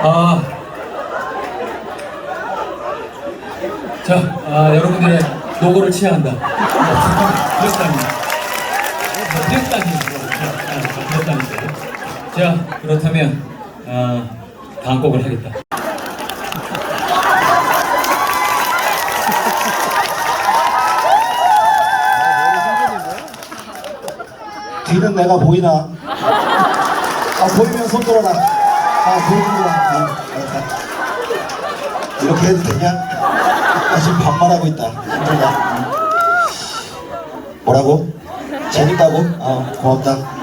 아. 자, 아, 여러분들의 노고를 취한다. 그렇다니. 그렇다니. 자, 그렇다면, 아, 다음 곡을 하겠다. 뒤는 내가 보이나? 아 보이면 손 들어라. 아 알았다. 이렇게 해도 되냐? 나 지금 반말하고 있다. 힘들다. 뭐라고? 재밌다고? 아 고맙다.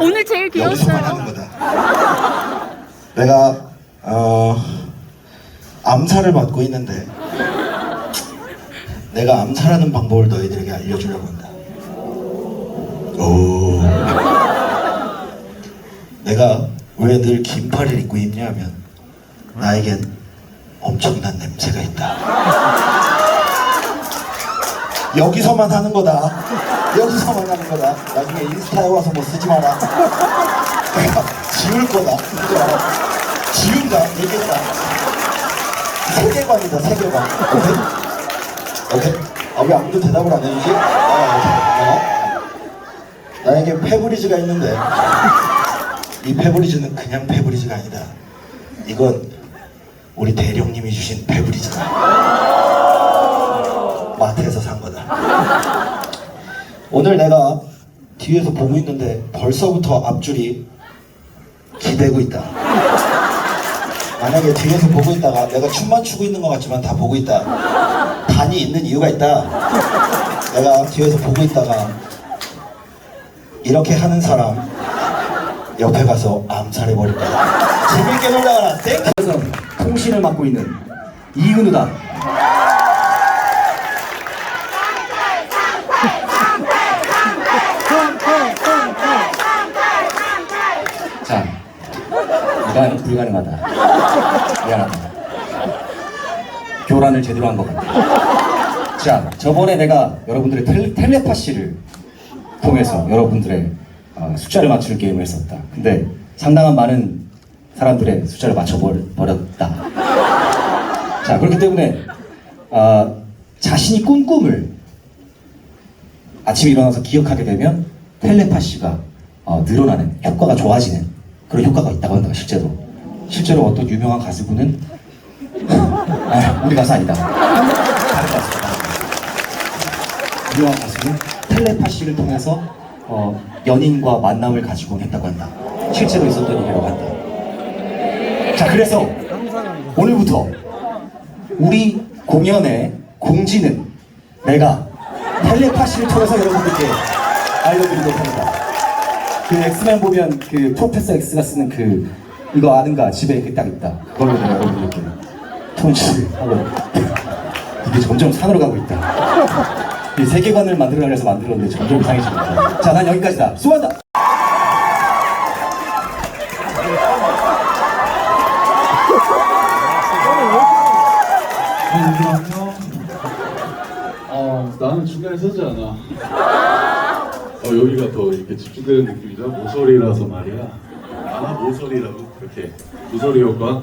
오늘 제일 여기서만 귀여웠어요. 하는 거다. 내가 어 암살을 맡고 있는데 내가 암살하는 방법을 너희들에게 알려주려고 한다. 왜 늘 긴팔을 입고 있냐면 나에겐 엄청난 냄새가 있다. 여기서만 하는 거다. 여기서만 하는 거다. 나중에 인스타에 와서 뭐 쓰지 마라. 내가 지울 거다. 지운다. 얘기했다. 세계관이다. 세계관. 오케이? 오케이? 아, 왜 아무도 대답을 안 해주지? 아. 어? 나에게 페브리즈가 있는데 이 페브리즈는 그냥 페브리즈가 아니다. 이건 우리 대령님이 주신 페브리즈다. 마트에서 산 거다. 오늘 내가 뒤에서 보고 있는데 벌써부터 앞줄이 기대고 있다. 만약에 뒤에서 보고 있다가 내가 춤만 추고 있는 것 같지만 다 보고 있다. 단이 있는 이유가 있다. 내가 뒤에서 보고 있다가 이렇게 하는 사람 옆에 가서 암살해 버릴 거야. 재밌게 놀다 가라. 땡! 그래서 통신을 맡고 있는 이은우다. 자, 불가능, 불가능하다. 미안하다. 교란을 제대로 한 것 같다. 자, 저번에 내가 여러분들의 텔, 텔레파시를 통해서 여러분들의 어, 숫자를 맞추는 게임을 했었다. 근데 상당한 많은 사람들의 숫자를 맞춰버렸다. 자, 그렇기 때문에 어, 자신이 꾼 꿈을 아침에 일어나서 기억하게 되면 텔레파시가 어, 늘어나는 효과가 좋아지는 그런 효과가 있다고 한다 실제로 실제로 어떤 유명한 가수분은 아, 우리 가수 아니다 다른 가수다 유명한 가수는 텔레파시를 통해서 어, 연인과 만남을 가지고 했다고 한다 실제로 있었던 일이라고 한다 자 그래서 오늘부터 우리 공연의 공지는 내가 텔레파시를 통해서 여러분들께 알려드리도록 합니다. 그 엑스맨 보면 그 프로페서 엑스가 쓰는 그 이거 아는가 집에 이렇게 딱 있다. 그걸로 내가 여러분들께 통치를 하고 이게 점점 산으로 가고 있다. 이 세계관을 만들어내려 해서 만들었는데 점점 이상해집니다. 자, 난 여기까지다. 수고한다. 안녕. 어, 나는 중간에 서지 않아. 어, 여기가 더 이렇게 집중되는 느낌이죠. 모서리라서 말이야. 아, 모서리라고? 그렇게. 모서리 효과.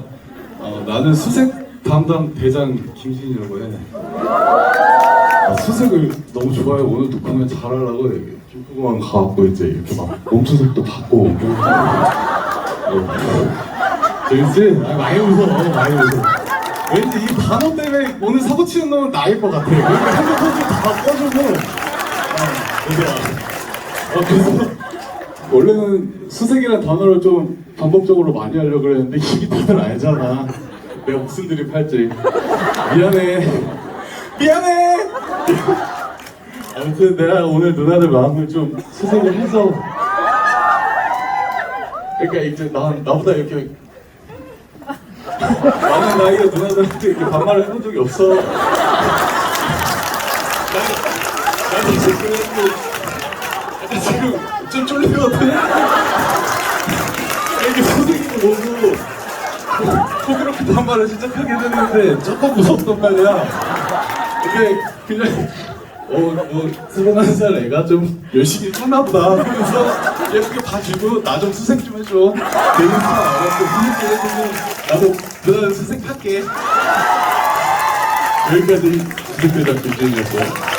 어, 나는 수색 담당 대장 김신이라고 해. 아, 수색을 너무 좋아해. 오늘도 공연 잘하려고 이렇게 쭈꾸만 가갖고 이제 이렇게 막 몸수색도 받고. 어, 재밌지? 아, 많이 웃어. 많이 웃어. 왠지 이 단어 때문에 오늘 사고 치는 놈은 나일 것 같아. 그러니까 핸드폰 좀다 꺼주고. 어, 얘들아. 어, 그래서 원래는 수색이라는 단어를 좀 반복적으로 많이 하려고 그랬는데 이게 다들 알잖아. 내가 무슨 드립 할지. 미안해. 미안해! 아무튼 내가 오늘 누나들 마음을 좀 수색을 해서 그러니까 이제 나, 나보다 이렇게 많은 나이에 누나들한테 이렇게 반말을 해본 적이 없어. 나는, 나는 이제 그래도 지금 좀 쫄리거든. 이게 선생님을 보고 꼭 이렇게 반말을 시작하게 됐는데 조금 무섭단 말이야. 이게 그냥 어뭐 스물한 살 애가 좀 열심히 사나 보다 하면서 예쁘게 봐주고 나 좀 수색 좀 해줘. 내 인스타 알았어. 수색 좀 해주면 나도 그다음 수색 할게. 여기까지 수색 대장 김재인이었어요.